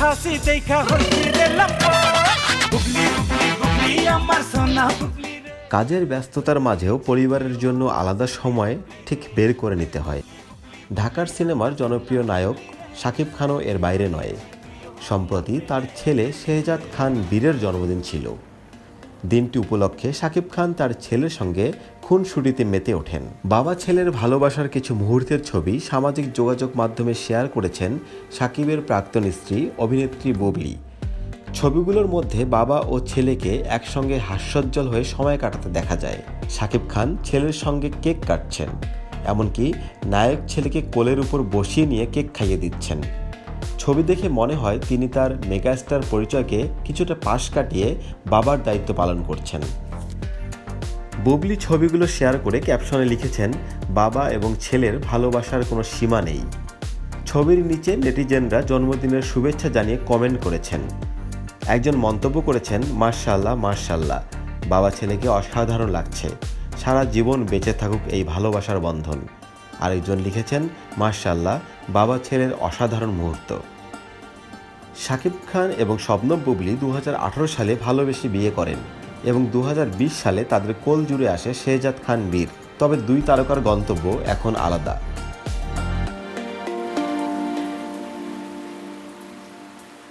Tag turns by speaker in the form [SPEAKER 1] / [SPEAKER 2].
[SPEAKER 1] হাসি দেখা
[SPEAKER 2] কাজের ব্যস্ততার মাঝেও পরিবারের জন্য আলাদা সময় ঠিক বের করে নিতে হয়। ঢাকার সিনেমার জনপ্রিয় নায়ক শাকিব খানও এর বাইরে নয়। সম্প্রতি তার ছেলে শেহজাদ খান বীরের জন্মদিন ছিল। দিনটি উপলক্ষে শাকিব খান তার ছেলের সঙ্গে খুনসুটিতে মেতে ওঠেন। বাবা ছেলের ভালোবাসার কিছু মুহূর্তের ছবি সামাজিক যোগাযোগ মাধ্যমে শেয়ার করেছেন সাকিবের প্রাক্তন স্ত্রী, অভিনেত্রী বুবলি ছবিগুলোর মধ্যে বাবা ও ছেলেকে একসঙ্গে হাস্যোজ্জ্বল হয়ে সময় কাটাতে দেখা যায়। শাকিব খান ছেলের সঙ্গে কেক কাটছেন, এমনকি নায়ক ছেলেকে কোলের উপর বসিয়ে নিয়ে কেক খাইয়ে দিচ্ছেন। ছবি দেখে মনে হয় তিনি তার মেগাস্টার পরিচয়কে কিছুটা পাশ কাটিয়ে বাবার দায়িত্ব পালন করছেন। বুবলি ছবিগুলো শেয়ার করে ক্যাপশনে লিখেছেন, বাবা এবং ছেলের ভালোবাসার কোনো সীমা নেই। ছবির নিচে নেটিজেনরা জন্মদিনের শুভেচ্ছা জানিয়ে কমেন্ট করেছেন। একজন মন্তব্য করেছেন মার্শাল্লাহ মার্শাল্লাহ বাবা ছেলেকে অসাধারণ লাগছে। সারা জীবন বেঁচে থাকুক এই ভালোবাসার বন্ধন। আরেকজন লিখেছেন মার্শাল্লাহ বাবা ছেলের অসাধারণ মুহূর্ত। শাকিব খান এবং শবনম বুবলি দু হাজার আঠেরো সালে ভালোবেসে বিয়ে করেন। এবং দু হাজার বিশ সালে তাদের কোল জুড়ে আসে শেহজাদ খান বীর। তবে দুই তারকার গন্তব্য এখন আলাদা।